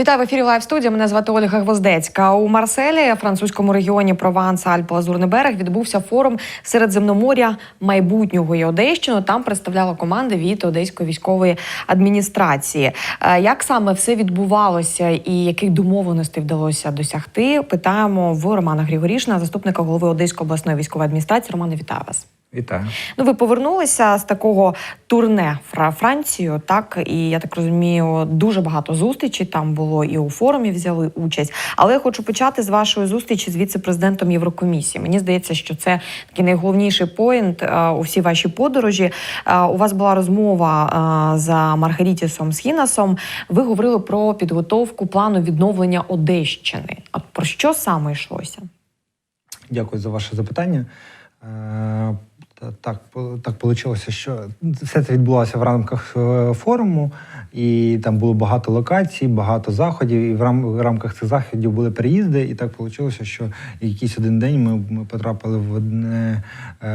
Вітаю в ефірі Лайв студія. Мене звати Ольга Гвоздецька. У Марселі, французькому регіоні Прованс, Альпо, Лазурний берег, відбувся форум Середземномор'я майбутнього і Одещину. Там представляла команда від Одеської військової адміністрації. Е, Як саме все відбувалося і яких домовленостей вдалося досягти? Питаємо в Романа Григорішна, заступника голови Одеської обласної військової адміністрації. Романе, вітаю вас. Вітаю. Ну, ви повернулися з такого турне Фра- Францію, так і я так розумію, дуже багато зустрічей там було і у форумі взяли участь. Але я хочу почати з вашої зустрічі з віце-президентом Єврокомісії. Мені здається, що це такий найголовніший поінт е, у всій вашій подорожі. Е, У вас була розмова е, за Маргарітісом Схінасом. Ви говорили про підготовку плану відновлення Одещини. А про що саме йшлося? Дякую за ваше запитання. Так, так вийшло, що все це відбулося в рамках е, форуму, і там було багато локацій, багато заходів. І в рам- в рамках цих заходів були переїзди. І так вийшло, що якийсь один день ми, ми потрапили в одне, е,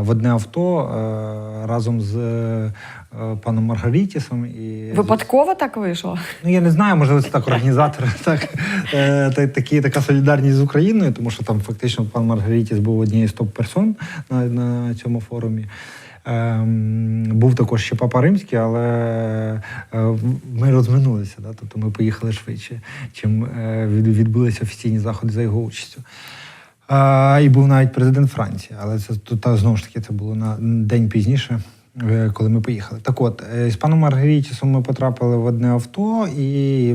в одне авто е, разом з е, паном Маргарітісом. І Випадково так вийшло? Ну, я не знаю, можливо, це так організатори, так, е, та- такі, така солідарність з Україною, тому що там фактично пан Маргарітіс був однією з топ-персон на, на цьому форумі. Ем, був також ще Папа Римський, але е, ми розминулися, да? тобто ми поїхали швидше, чим е, відбулися офіційні заходи за його участю. І був навіть президент Франції, але це знову ж таки це було на день пізніше, коли ми поїхали. Так от, е, з паном Маргарітісом ми потрапили в одне авто, і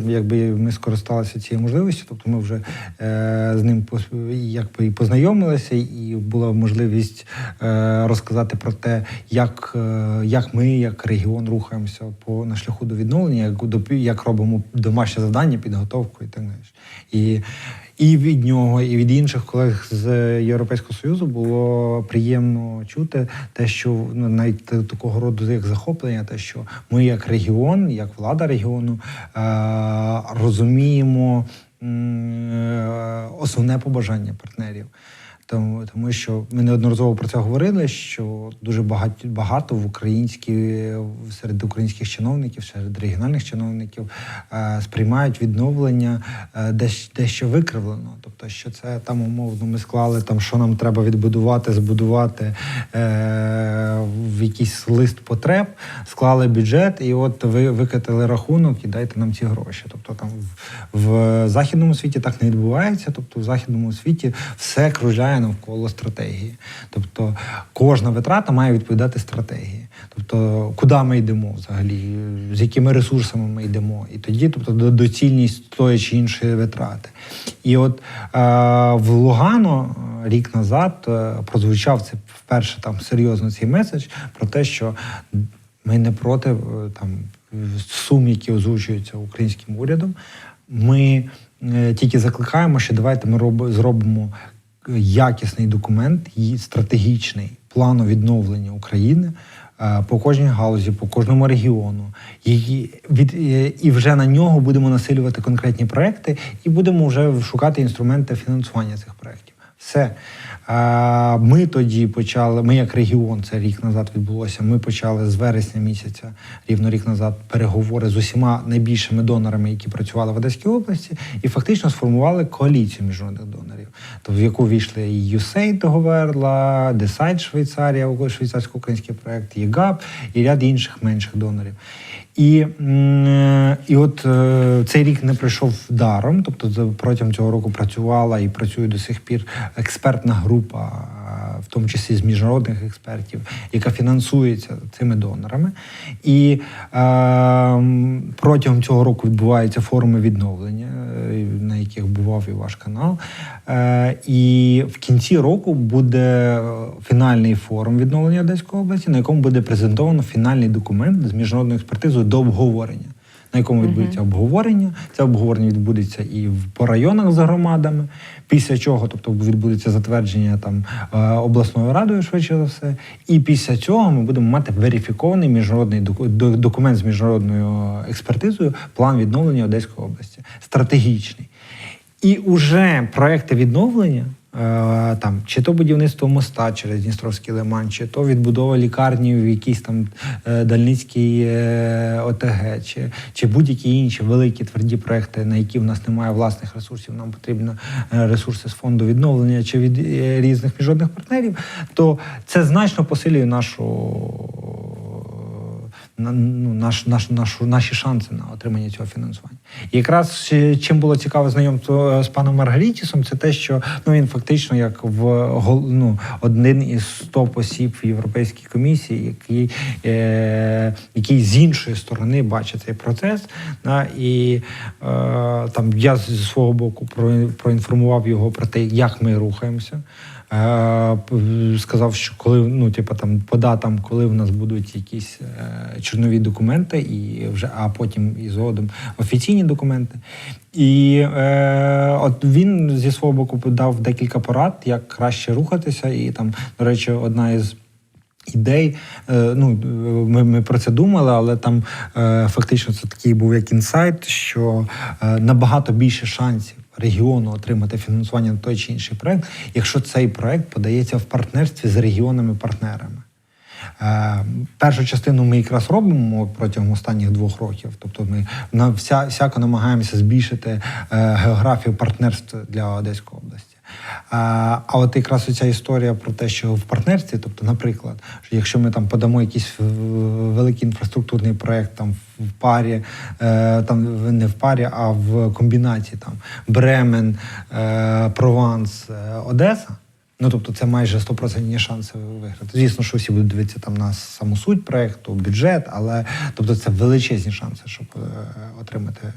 якби ми скористалися цією можливістю. Тобто ми вже е, з ним якби і познайомилися, і була можливість е, розказати про те, як, е, як ми, як регіон, рухаємося по на шляху до відновлення, як, до- як робимо домашнє завдання, підготовку і так далі. І і від нього, і від інших колег з Європейського Союзу було приємно чути те, що ну, навіть такого роду як захоплення, те, що ми, як регіон, як влада регіону, е- розуміємо е, основне побажання партнерів. Тому, тому що ми неодноразово про це говорили, що дуже багато, багато в українські серед українських чиновників, серед регіональних чиновників е, сприймають відновлення е, десь дещо викривлено. Тобто, що це там умовно ми склали там, що нам треба відбудувати, збудувати е, в якийсь лист потреб, склали бюджет, і от ви викатили рахунок і дайте нам ці гроші. Тобто там в, в західному світі так не відбувається. Тобто в західному світі все кружляє навколо стратегії. Тобто кожна витрата має відповідати стратегії. Тобто, куди ми йдемо взагалі, з якими ресурсами ми йдемо, і тоді, тобто, доцільність тої чи іншої витрати. І от е, в Лугано е, рік назад е, прозвучав це вперше там серйозно цей меседж про те, що ми не проти е, там сум, які озвучуються українським урядом. Ми тільки закликаємо, що давайте ми роб, зробимо якісний документ, і стратегічний плану відновлення України е, по кожній галузі, по кожному регіону. І, від, е, і вже на нього будемо насилювати конкретні проекти, і будемо вже шукати інструменти фінансування цих проєктів. Все. Ми тоді почали, ми як регіон, це рік назад відбулося. Ми почали з вересня місяця, рівно рік назад, переговори з усіма найбільшими донорами, які працювали в Одеській області, і фактично сформували коаліцію міжнародних донорів, то в яку війшли і USAID до Говерла, Decide Швейцарія, швейцарсько-український проект, ЄГАП і ряд інших менших донорів. І, і от е, цей рік не пройшов даром. Тобто, протягом цього року працювала і працює до сих пір експертна група, е, в тому числі з міжнародних експертів, яка фінансується цими донорами. І е, протягом цього року відбуваються форуми відновлення, е, на яких бував і ваш канал. Е, і в кінці року буде е, фінальний форум відновлення Одеської області, на якому буде презентовано фінальний документ з міжнародною експертизою до обговорення. На якому відбудеться обговорення. Це обговорення відбудеться і в по районах з громадами. Після чого, тобто, відбудеться затвердження там е, обласною радою, швидше за все. І після цього ми будемо мати верифікований міжнародний доку- документ з міжнародною експертизою, план відновлення Одеської області, стратегічний. І уже проекти відновлення там, чи то будівництво моста через Дністровський лиман, чи то відбудова лікарні в якійсь там е, Дальницькій е, ОТГ, чи, чи будь-які інші великі тверді проекти, на які в нас немає власних ресурсів, нам потрібно е, ресурси з фонду відновлення чи від е, різних міжнародних партнерів, то це значно посилює нашу на- ну, наш, наш, нашу, наші шанси на отримання цього фінансування. І якраз чим було цікаве знайомство е, з паном Маргарітісом, це те, що ну він фактично як в ну, один із топ осіб в Європейській комісії, який, е, який з іншої сторони бачить цей процес. Да, і е, там я зі свого боку проінформував його про те, як ми рухаємося. Е, сказав, що коли ну, типу, там по датам, коли в нас будуть якісь е, чорнові документи, і вже а потім і згодом офіційні документи. І е, от він зі свого боку дав декілька порад, як краще рухатися. І там, до речі, одна із. Ідей, е, ну ми, ми про це думали, але там фактично це такий був як інсайт, що набагато більше шансів регіону отримати фінансування на той чи інший проект, якщо цей проект подається в партнерстві з регіонами-партнерами. Е, першу частину ми якраз робимо протягом останніх двох років. Тобто ми на вся, всяко намагаємося збільшити е, географію партнерств для Одеської області. А, от якраз оця історія про те, що в партнерстві, тобто, наприклад, що якщо ми там подамо якийсь великий інфраструктурний проект там в парі, е, там не в парі, а в комбінації там Бремен, Прованс, Одеса. Ну, тобто, це майже 100% шанси виграти. Звісно, що всі будуть дивитися там на саму суть проекту, бюджет, але тобто це величезні шанси, щоб е, отримати е,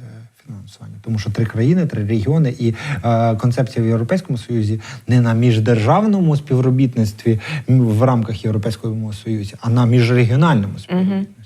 фінансування. Тому що три країни, три регіони, і е, концепція в Європейському Союзі не на міждержавному співробітництві в рамках Європейського Союзу, а на міжрегіональному співробітництві.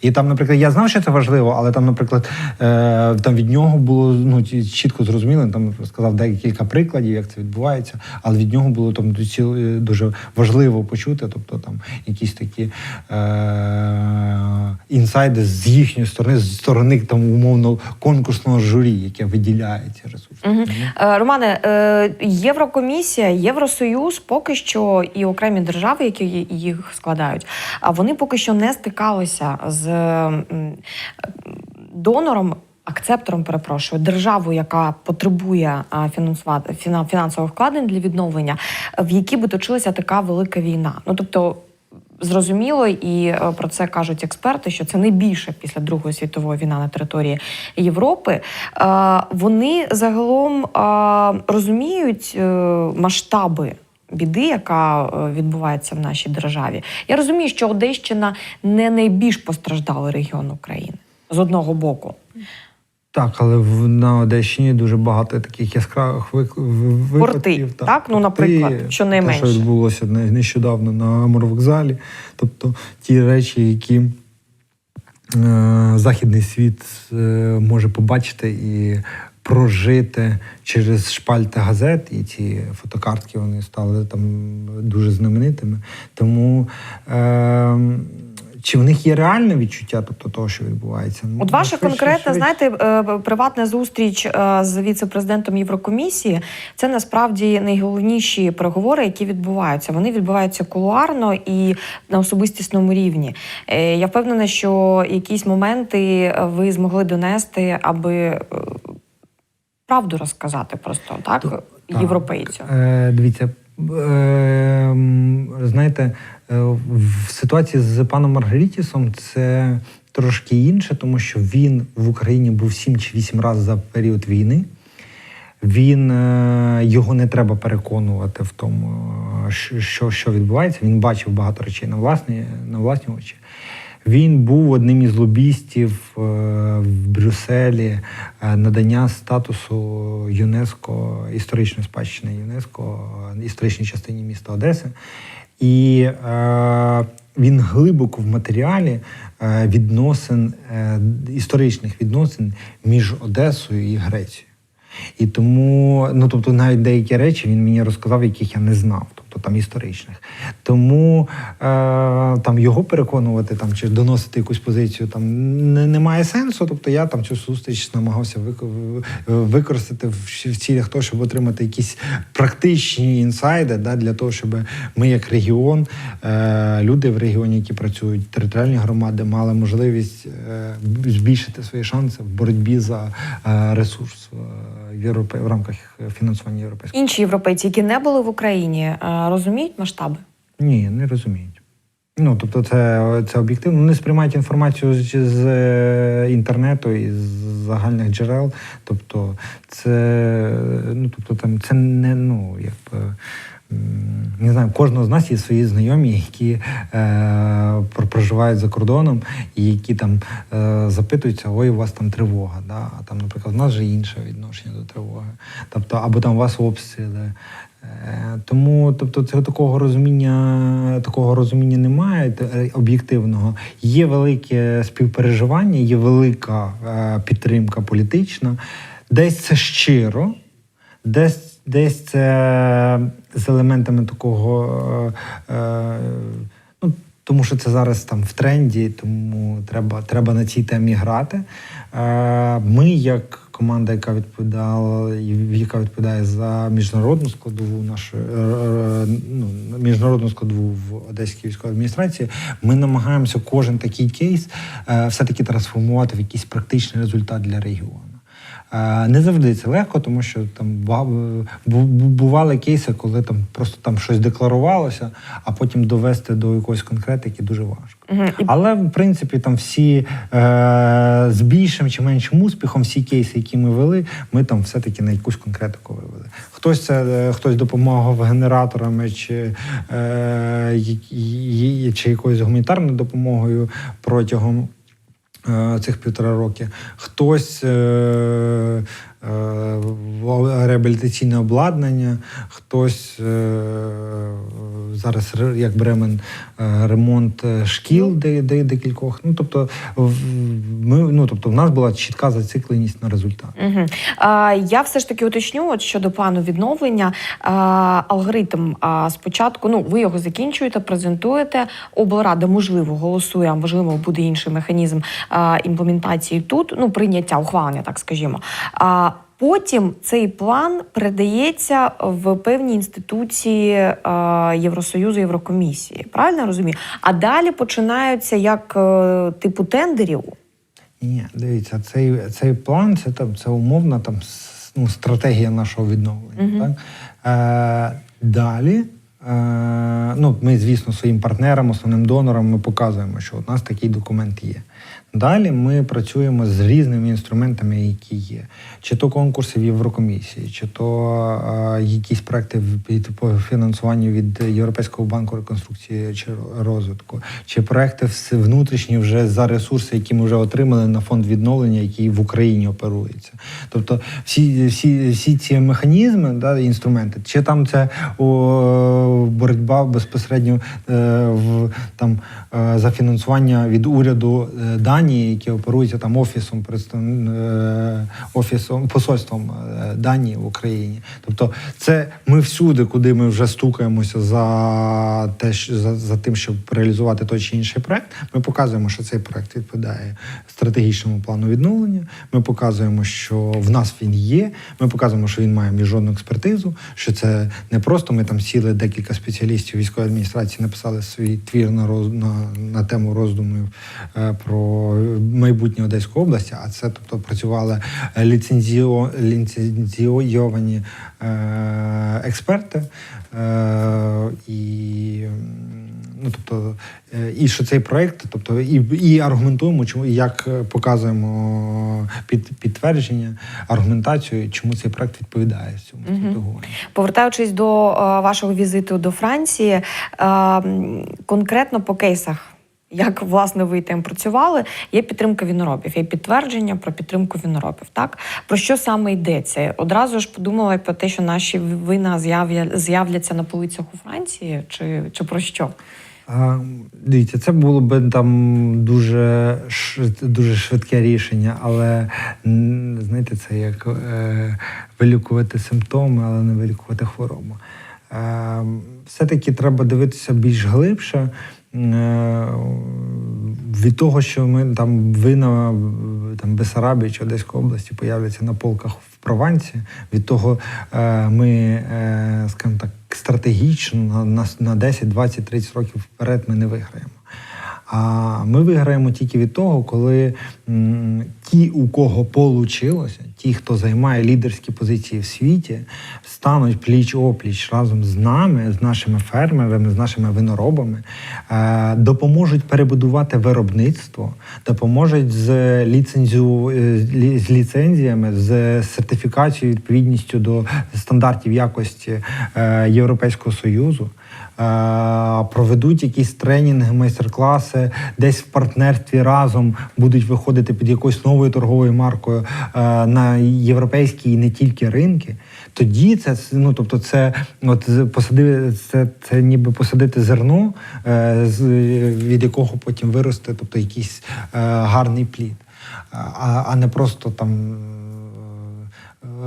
І там, наприклад, я знав, що це важливо, але там, наприклад, е, там від нього було ну чітко зрозуміло. Там сказав декілька прикладів, як це відбувається, але від нього було там ці- дуже важливо почути, тобто там якісь такі е, інсайди з їхньої сторони, з сторони там умовно конкурсного журі, яке виділяє ці ресурси. Мгм. Е, Романе, е, Єврокомісія, Євросоюз поки що і окремі держави, які їх складають, а вони поки що не стикалися з донором. Акцептором, перепрошую, державою, яка потребує фінансувати фінансових вкладень для відновлення, в якій би точилася така велика війна. Ну тобто, зрозуміло, і е, про це кажуть експерти, що це найбільше після Другої світової війни на території Європи. Е, Вони загалом розуміють е, масштаби. Біди, яка е, відбувається в нашій державі, я розумію, що Одещина не найбільш постраждалий регіон України з одного боку. Так, але в на Одещині дуже багато таких яскравих вик- в- випадків. так? Ну, наприклад, щонайменше. Те, що відбулося нещодавно на Амурвокзалі. Тобто ті речі, які е, західний світ е, може побачити і прожити через шпальти газет, і ці фотокартки вони стали там дуже знаменитими. Тому е, чи в них є реальне відчуття, тобто того, що відбувається? Ну, От ваша конкретна, знаєте, е, приватна зустріч е, з віце-президентом Єврокомісії це насправді найголовніші переговори, які відбуваються. Вони відбуваються кулуарно і на особистісному рівні. Е, Я впевнена, що якісь моменти ви змогли донести, аби правду розказати просто так, Так. європейцю. Е, дивіться, е, знаєте, е, в ситуації з паном Маргарітісом це трошки інше, тому що він в Україні був 7 чи 8 разів за період війни. Він е, його не треба переконувати в тому, що, що відбувається. Він бачив багато речей на власні, на власні очі. Він був одним із лобістів е, в Брюсселі е, надання статусу ЮНЕСКО, історичної спадщини ЮНЕСКО, е, історичній частині міста Одеси. І він глибоко в матеріалі відносин, історичних відносин між Одесою і Грецією. І тому, ну тобто, навіть деякі речі він мені розказав, яких я не знав. Тобто, там історичних. Тому е, там його переконувати там чи доносити якусь позицію там не, немає сенсу. Тобто я там цю зустріч намагався вик- використати в, цілях того, щоб отримати якісь практичні інсайди да, для того, щоб ми, як регіон, е, люди в регіоні, які працюють, територіальні громади, мали можливість е, збільшити свої шанси в боротьбі за е, ресурс е, в, Європе, в рамках фінансування європейського. Інші європейці, які не були в Україні, е, розуміють масштаби? Ні, не розуміють. Ну, тобто, це, це об'єктивно. Вони сприймають інформацію з, з е, інтернету і з загальних джерел. Тобто, це ну, тобто, там це не ну якби. Не знаю, кожного з нас є свої знайомі, які е, проживають за кордоном, і які там е, запитуються, ой, у вас там тривога. Да? А там, наприклад, у нас же інше відношення до тривоги. Тобто, або там у вас обстріли. Е, Тому, тобто, цього такого розуміння, такого розуміння немає об'єктивного. Є велике співпереживання, є велика е, підтримка політична. Десь це щиро, десь, десь це з елементами такого. Е, е, ну, тому що це зараз там в тренді, тому треба, треба на цій темі грати. Е, Ми, як команда, яка відповідала, яка відповідає за міжнародну складову нашої е, е, ну, міжнародну складову в Одеській військовій адміністрації, ми намагаємося кожен такий кейс е, все-таки трансформувати в якийсь практичний результат для регіону. Не завжди це легко, тому що там бували кейси, коли там просто там щось декларувалося, а потім довести до якоїсь конкретики дуже важко. І Але в принципі там всі е, з більшим чи меншим успіхом, всі кейси, які ми вели, ми там все-таки на якусь конкретику вивели. Хтось це е, хтось допомагав генераторами чи, е, чи якоюсь гуманітарною допомогою протягом. Е, Цих півтора роки. Хтось е, реабілітаційне обладнання, хтось е, зараз як Бремен е, ремонт е, шкіл, де, де декількох. Ну тобто, ми ну тобто, в нас була чітка зацикленість на результат. Угу. А, я все ж таки уточню от щодо плану відновлення. А, алгоритм а, спочатку, ну ви його закінчуєте, презентуєте. Облрада можливо голосує, а можливо буде інший механізм а, імплементації тут. Ну прийняття, ухвалення, так скажімо. А потім цей план передається в певні інституції а, Євросоюзу, Єврокомісії. Правильно я розумію? А далі починаються як е, типу тендерів. Ні, дивіться, цей, цей план це там це умовна там ну, стратегія нашого відновлення. Мгм. Так? Е, далі. Е, ну, ми, звісно, своїм партнерам, основним донорам, ми показуємо, що у нас такий документ є. Далі ми працюємо з різними інструментами, які є. Чи то конкурси в Єврокомісії, чи то якісь проекти по фінансуванню від Європейського банку реконструкції чи розвитку, чи проекти внутрішні вже за ресурси, які ми вже отримали на фонд відновлення, який в Україні оперується. Тобто всі, всі, всі ці механізми, да, інструменти, чи там це о, боротьба безпосередньо е, в там е, за фінансування від уряду е, Данії, які оперуються там офісом е, офісом посольством е, Данії в Україні. Тобто, це ми всюди, куди ми вже стукаємося за те, за, за тим, щоб реалізувати той чи інший проект. Ми показуємо, що цей проект відповідає стратегічному плану відновлення. Ми показуємо, що в нас він є. Ми показуємо, що він має міжнародну експертизу. Що це не просто ми там сіли декілька спеціалістів військової адміністрації, написали свій твір на роз на, на тему роздумів е, про майбутнє Одеської області. А це тобто працювали е, ліцензіо, ліцензійовані е, експерти. Е, і ну тобто, і що цей проект, тобто, і, і аргументуємо, чому і як показуємо під підтвердження, аргументацію, чому цей проект відповідає цьому Мгм. категорії. Повертаючись до вашого візиту до Франції, е, конкретно по кейсах. Як власне ви там працювали? Є підтримка віноробів, є підтвердження про підтримку віноробів. Так про що саме йдеться? Одразу ж подумала про те, що наші вина з'явля- з'являться на полицях у Франції, чи, чи про що? А, Дивіться, це було б там дуже дуже швидке рішення, але знаєте, це як е, вилікувати симптоми, але не вилікувати хворобу. Е, Все-таки треба дивитися більш глибше. Е, Від того, що ми там вина там, Бесарабії чи Одеської області появляться на полках в Провансі, від того е, ми, е, скажімо так, стратегічно на, на, на 10, 20, 30 років вперед ми не виграємо. А ми виграємо тільки від того, коли ті, у кого получилося, ті, хто займає лідерські позиції в світі, стануть пліч опліч разом з нами, з нашими фермерами, з нашими виноробами, е, допоможуть перебудувати виробництво, допоможуть з ліцензію е, з ліцензіями, з сертифікацією, відповідністю до стандартів якості е, Європейського союзу. Проведуть якісь тренінги, майстер-класи, десь в партнерстві разом будуть виходити під якоюсь новою торговою маркою на європейські і не тільки ринки. Тоді це ну, тобто, це от посади, це, це ніби посадити зерно, е, з, від якого потім виросте, тобто якийсь е, гарний плід, а, а не просто там.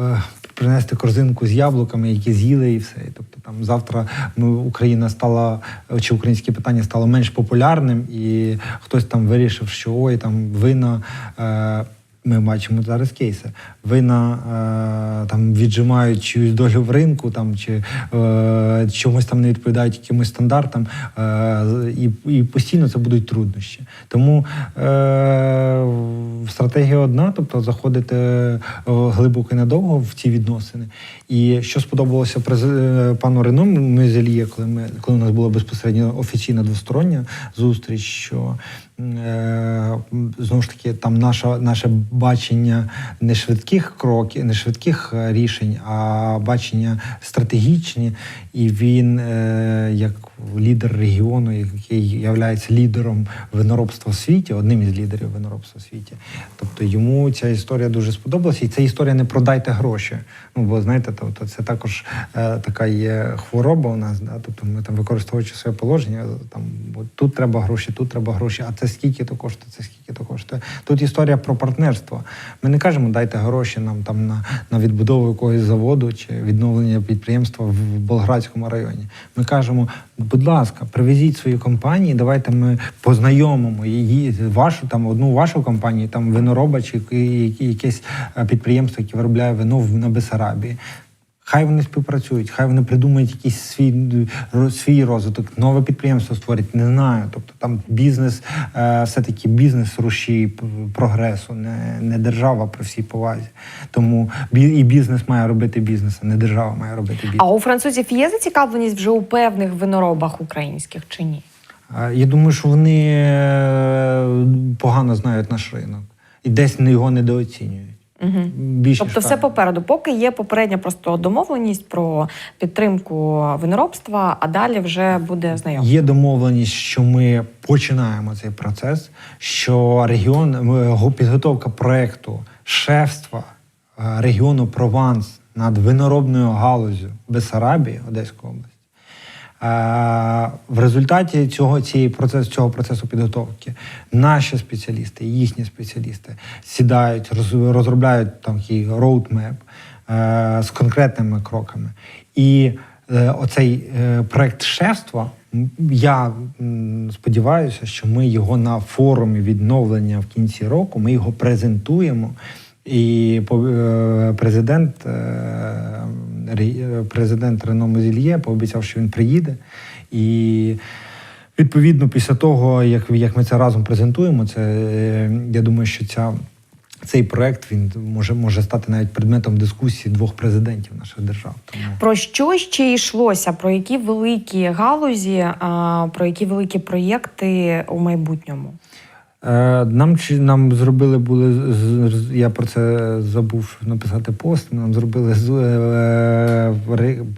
е, Принести корзинку з яблуками, які з'їли, і все. Тобто там завтра ми, Україна стала чи українське питання стало менш популярним, і хтось там вирішив, що ой, там вина. Е, ми бачимо зараз кейси. Вина е, там віджимають чиюсь долю в ринку, там чи е, чомусь там не відповідають якимось стандартам, е, і, і постійно це будуть труднощі. Тому е, стратегія одна, тобто заходити е, глибоко і надовго в ці відносини. І що сподобалося е, пану Рено Мезельє, коли ми коли у нас була безпосередньо офіційна двостороння зустріч, що знову ж таки там наша, наше бачення не швидких кроків, не швидких е, рішень, а бачення стратегічні. І він, е, як лідер регіону, який є лідером виноробства в світі, одним із лідерів виноробства в світі. Тобто йому ця історія дуже сподобалася. І ця історія не продайте гроші. Ну бо знаєте, тобто це також е, така є хвороба у нас. Да? Тобто ми там використовуючи своє положення, там тут треба гроші, тут треба гроші. А це скільки то коштує, це скільки то коштує. Тут історія про партнерство. Ми не кажемо, дайте гроші нам там на, на відбудову якогось заводу чи відновлення підприємства в Болградському районі. Ми кажемо, будь ласка, привезіть свої компанії, давайте ми познайомимо її, вашу там одну вашу компанію, там винороба чи якесь е, підприємство, яке виробляє вино в- на Бесарабії. Хай вони співпрацюють, хай вони придумають якийсь свій, свій розвиток, нове підприємство створять. Не знаю. Тобто там бізнес, е, все-таки бізнес рушій п- прогресу, не, не держава при всій повазі. Тому і бізнес має робити бізнес, а не держава має робити бізнес. А у французів є зацікавленість вже у певних виноробах українських чи ні? Я думаю, що вони е, погано знають наш ринок і десь його недооцінюють. Угу. Більше Тобто, ж все попереду, поки є попередня просто домовленість про підтримку виноробства, а далі вже буде знайомство. Є домовленість, що ми починаємо цей процес. Що регіон підготовка проекту шефства е, регіону Прованс над виноробною галузю Бесарабії, Одеської області. В результаті цього цієї процесу цього процесу підготовки наші спеціалісти, їхні спеціалісти сідають, роз- розробляють там такий роудмеп з конкретними кроками. І е, оцей е, проект шефства. Я сподіваюся, що ми його на форумі відновлення в кінці року ми його презентуємо. І е, президент, е, президент Рено Мозільє пообіцяв, що він приїде. І відповідно, після того, як, як ми це разом презентуємо, це е, я думаю, що ця. Цей проект він може може стати навіть предметом дискусії двох президентів наших держав. Тому Про що ще йшлося? Про які великі галузі, про які великі проєкти у майбутньому? Е, Нам чи нам зробили були я про це забув написати пост. Нам зробили з е,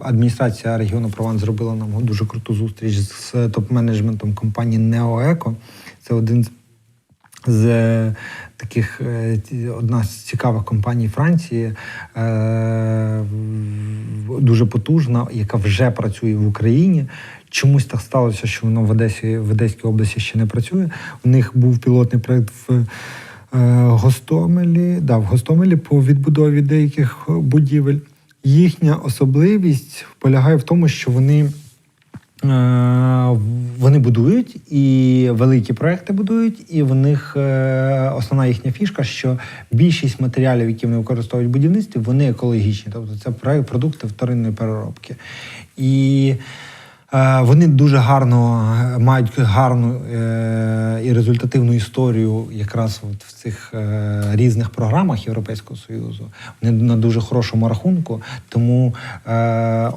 адміністрація регіону Прованс зробила нам дуже круту зустріч з топ-менеджментом компанії Неоеко. Це один з е, таких одна з цікавих компаній Франції, дуже потужна, яка вже працює в Україні. Чомусь так сталося, що воно в Одесі, в Одеській області ще не працює. У них був пілотний проект в е, Гостомелі, да, в Гостомелі по відбудові деяких будівель. їхня особливість полягає в тому, що вони. е, Вони будують і великі проекти будують, і в них е, основна їхня фішка, що більшість матеріалів, які вони використовують в будівництві, вони екологічні. Тобто це продукти вторинної переробки. І Е, Вони дуже гарно е, мають гарну е, і результативну історію якраз в цих е, різних програмах Європейського Союзу. Вони на дуже хорошому рахунку. Тому е,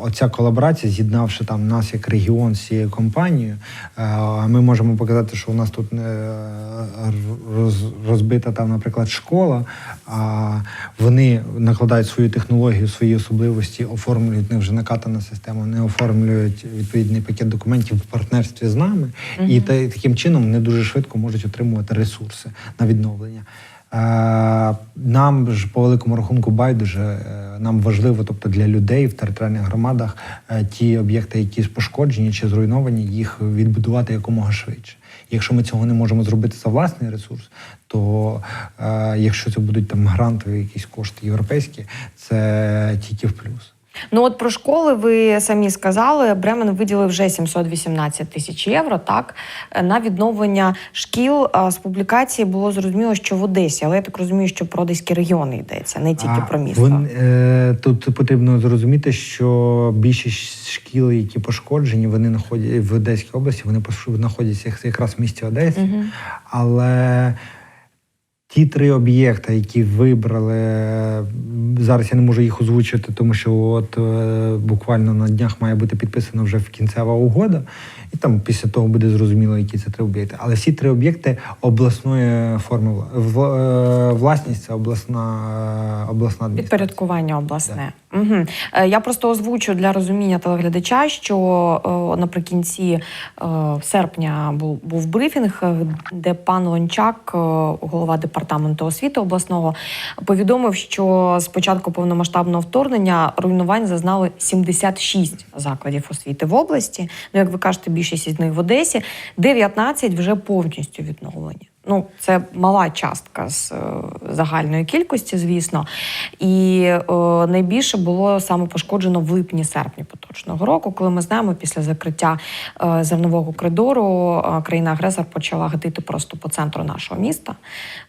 оця колаборація, з'єднавши там нас як регіон з цією компанією, е, ми можемо показати, що у нас тут е, роз- розбита там, наприклад, школа. А вони накладають свою технологію, свої особливості, оформлюють них вже накатана система, вони оформлюють відповідний пакет документів в партнерстві з нами, і та, таким чином вони дуже швидко можуть отримувати ресурси на відновлення. Е, Нам ж по великому рахунку байдуже, е, нам важливо, тобто для людей в територіальних громадах, е, ті об'єкти, які пошкоджені чи зруйновані, їх відбудувати якомога швидше. Якщо ми цього не можемо зробити за власний ресурс, то е, якщо це будуть там грантові якісь кошти європейські, це тільки в плюс. Ну от про школи ви самі сказали. Бремен виділив вже 718 тисяч євро. Так на відновлення шкіл з публікації було зрозуміло, що в Одесі, але я так розумію, що про одеські регіони йдеться, не тільки А про місто. вон- е, тут потрібно зрозуміти, що більшість шкіл, які пошкоджені, вони знаходять в Одеській області, вони знаходяться якраз в місті Одесі. Мгм. Але ті три об'єкти, які вибрали, зараз я не можу їх озвучити, тому що от е, буквально на днях має бути підписана вже кінцева угода, і там після того буде зрозуміло, які це три об'єкти. Але всі три об'єкти обласної форми е, власність це обласна е, обласна адміністрація. Підпорядкування обласне. Угу. Я просто озвучу для розуміння телеглядача, що е, наприкінці е, серпня був, був брифінг, е, де пан Лончак, е, голова департаменту освіти обласного, повідомив, що з початку повномасштабного вторгнення руйнувань зазнали 76 закладів освіти в області. Ну, як ви кажете, більшість із них в Одесі, 19 вже повністю відновлені. Ну, це мала частка з е, загальної кількості, звісно. І е, найбільше було саме пошкоджено в липні-серпні поточного року, коли ми знаємо, після закриття е, зернового коридору е, країна-агресор почала гатити просто по центру нашого міста,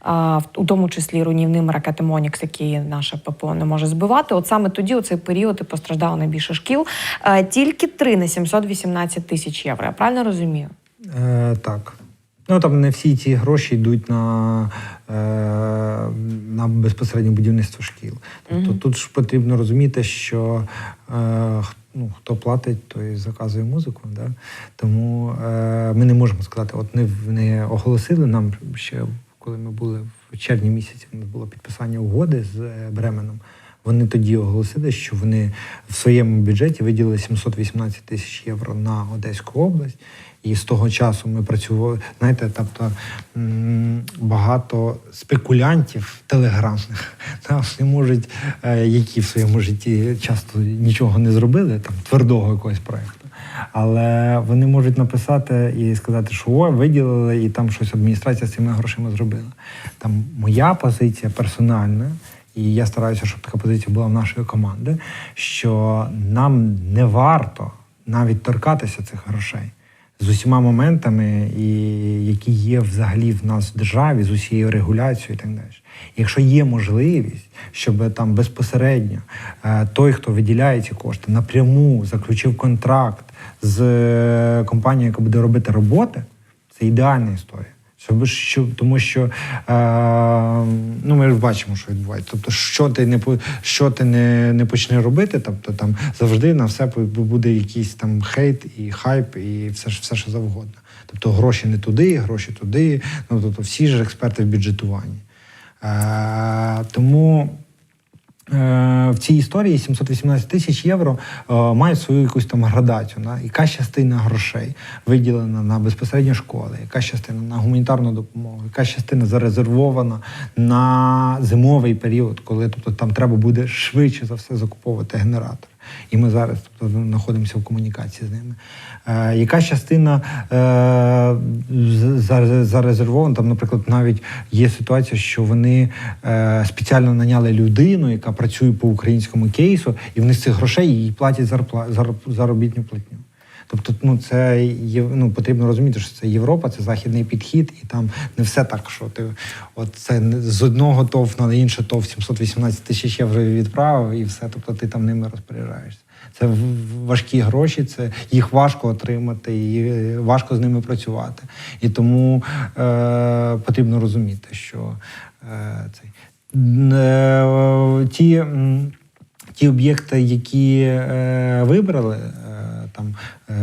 е, у тому числі руйнівними ракети Монікс, які наше ППО не може збивати. От саме тоді, у цей період, і постраждало найбільше шкіл. Е, тільки три на 718 тисяч євро. Я правильно розумію? Е, так. Ну там не всі ці гроші йдуть на, е, на безпосереднє будівництво шкіл. Тобто Мгм. тут ж потрібно розуміти, що е, ну, хто платить, той заказує музику. Да? Тому е, ми не можемо сказати, от не, не оголосили нам ще, коли ми були в червні місяці, у нас було підписання угоди з е, Бременом. Вони тоді оголосили, що вони в своєму бюджеті виділили 718 тисяч євро на Одеську область. І з того часу ми працювали. Знаєте, тобто багато спекулянтів телеграмних да, не можуть, е, які в своєму житті часто нічого не зробили, там твердого якогось проєкту. Але вони можуть написати і сказати, що о, виділили, і там щось адміністрація з цими грошима зробила. Там моя позиція персональна, і я стараюся, щоб така позиція була в нашої команди, що нам не варто навіть торкатися цих грошей з усіма моментами, і які є взагалі в нас в державі, з усією регуляцією і так далі. Якщо є можливість, щоб там безпосередньо е, той, хто виділяє ці кошти, напряму заключив контракт з е, компанією, яка буде робити роботи, це ідеальна історія. Щоб, що, тому що е, ну, ми бачимо, що відбувається. Тобто, що ти не що ти не, не почне робити, тобто там завжди на все буде якийсь там хейт і хайп, і все, все що завгодно. Тобто гроші не туди, гроші туди. Ну тобто всі ж експерти в бюджетуванні. Е, тому в цій історії 718 тисяч євро мають має свою якусь там градацію. Да? Яка частина грошей виділена на безпосередньо школи, яка частина на гуманітарну допомогу, яка частина зарезервована на зимовий період, коли тобто, там треба буде швидше за все закуповувати генератор. І ми зараз тобто, знаходимося в комунікації з ними. Е, яка частина е, з- за- Там, наприклад, навіть є ситуація, що вони е, спеціально наняли людину, яка працює по українському кейсу, і вони з цих грошей їй платять зарпла, зарп- заробітну платню. Тобто, ну це є, ну, потрібно розуміти, що це Європа, це західний підхід, і там не все так, що ти от це з одного ТОВ на інше ТОВ 718 тисяч євро відправив, і все. Тобто ти там ними розпоряджаєшся. Це важкі гроші, це їх важко отримати, і е, важко з ними працювати. І тому е, потрібно розуміти, що е, цей е, ті. Ті об'єкти, які е, вибрали, е, там е,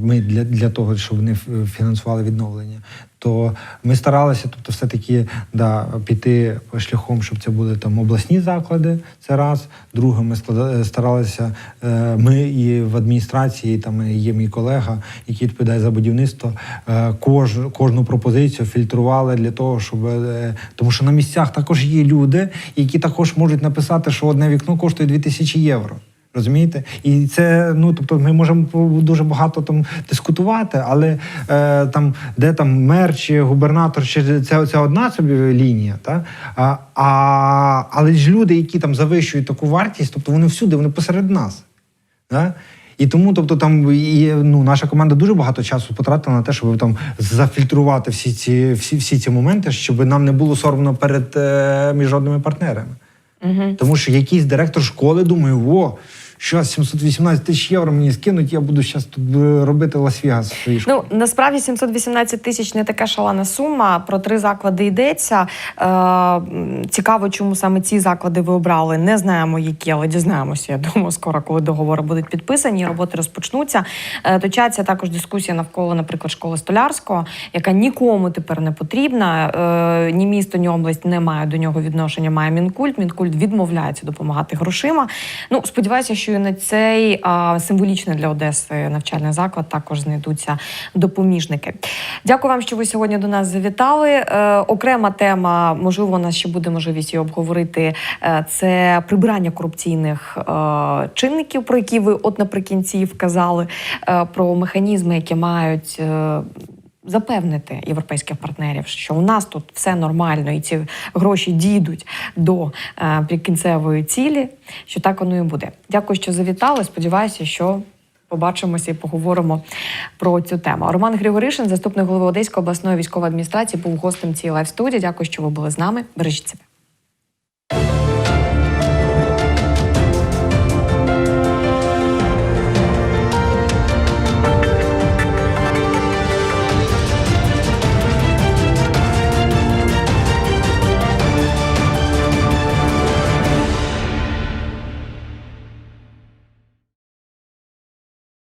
ми для, для того, щоб вони фінансували відновлення, то ми старалися, тобто, все-таки да, піти шляхом, щоб це були там обласні заклади. Це раз. Друге, ми склада- старалися. Е, ми і в адміністрації, там є мій колега, який відповідає за будівництво. Е, кож, кожну пропозицію фільтрували для того, щоб е, тому, що на місцях також є люди, які також можуть написати, що одне вікно коштує 2000 євро. Розумієте? І це, ну тобто, ми можемо дуже багато там дискутувати, але е, там, де там мер чи губернатор, чи це, це одна собі лінія, та? А, а, але ж люди, які там завищують таку вартість, тобто вони всюди, вони посеред нас. Да? І тому, тобто, там і, ну, наша команда дуже багато часу потратила на те, щоб там зафільтрувати всі ці, всі, всі ці моменти, щоб нам не було соромно перед е, міжнародними партнерами. Угу. Тому що якийсь директор школи думає, о, що 718 тисяч євро мені скинуть, я буду зараз тут е, робити Лас-Вегас в своїй школі. Ну насправді 718 тисяч не така шалена сума. Про три заклади йдеться. Е, цікаво, чому саме ці заклади ви обрали. Не знаємо, які, але дізнаємося. Я думаю, скоро, коли договори будуть підписані, роботи розпочнуться. Е, точаться також дискусія навколо, наприклад, школи столярського, яка нікому тепер не потрібна. Е, ні місто, ні область не має до нього відношення. Має мінкульт. Мінкульт відмовляється допомагати грошима. Ну сподіваюся, що і на цей а, символічний для Одеси навчальний заклад також знайдуться допоміжники. Дякую вам, що ви сьогодні до нас завітали. Е, окрема тема, можливо, у нас ще буде можливість її обговорити. е, це прибирання корупційних е, чинників, про які ви от наприкінці вказали, е, про механізми, які мають. е, Запевнити європейських партнерів, що у нас тут все нормально, і ці гроші дійдуть до е, прикінцевої цілі, що так воно і буде. Дякую, що завітали. Сподіваюся, що побачимося і поговоримо про цю тему. Роман Григоришин, заступник голови Одеської обласної військової адміністрації, був гостем цієї лайв студії. Дякую, що ви були з нами. Бережіть себе.